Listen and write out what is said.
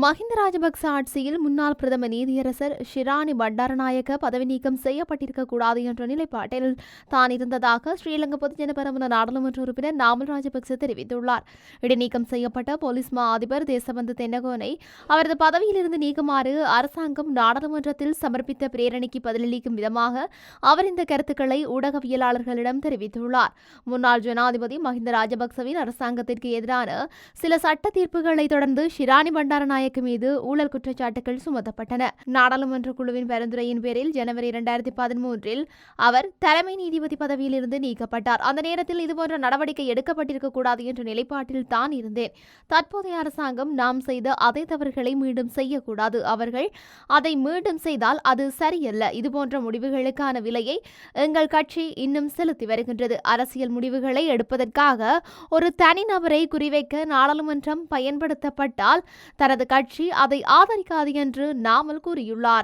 மஹிந்த ராஜபக்ச ஆட்சியில் முன்னாள் பிரதம நீதியரசர் ஷிராணி பண்டாரநாயக்க பதவி நீக்கம் செய்யப்பட்டிருக்க கூடாது என்ற நிலைப்பாட்டில் தான் இருந்ததாக ஸ்ரீலங்கா பொதுஜன பெரமுன நாடாளுமன்ற உறுப்பினர் நாமல் ராஜபக்ச தெரிவித்துள்ளார். இடைநீக்கம் செய்யப்பட்ட போலீஸ் மா அதிபர் தேசபந்து தென்னகோனை அவரது பதவியிலிருந்து நீக்குமாறு அரசாங்கம் நாடாளுமன்றத்தில் சமர்ப்பித்த பிரேரணைக்கு பதிலளிக்கும் விதமாக அவர் இந்த கருத்துக்களை ஊடகவியலாளர்களிடம் தெரிவித்துள்ளார். முன்னாள் ஜனாதிபதி மஹிந்த ராஜபக்சவின் அரசாங்கத்திற்கு எதிரான சில சட்ட தீர்ப்புகளை தொடர்ந்து ஷிராணி நாயக் மீது ஊழல் குற்றச்சாட்டுகள் சுமத்தப்பட்டன. நாடாளுமன்ற குழுவின் பரிந்துரையின் பேரில் ஜனவரி இரண்டாயிரத்தி பதிமூன்றில் அவர் தலைமை நீதிபதி பதவியிலிருந்து நீக்கப்பட்டார். அந்த நேரத்தில் இதுபோன்ற நடவடிக்கை எடுக்கப்பட்டிருக்க கூடாது என்ற நிலைப்பாட்டில் தான் இருந்தேன். தற்போதைய அரசாங்கம் நாம் செய்த அதே தவறுகளை மீண்டும் செய்யக்கூடாது. அவர்கள் அதை மீண்டும் செய்தால் அது சரியல்ல. இதுபோன்ற முடிவுகளுக்கான விலையை எங்கள் கட்சி இன்னும் செலுத்தி வருகின்றது. அரசியல் முடிவுகளை எடுப்பதற்காக ஒரு தனிநபரை குறிவைக்க நாடாளுமன்றம் பயன்படுத்தப்பட்டால் தனது கட்சி அதை ஆதரிக்காது என்று நாமல் கூறியுள்ளார்.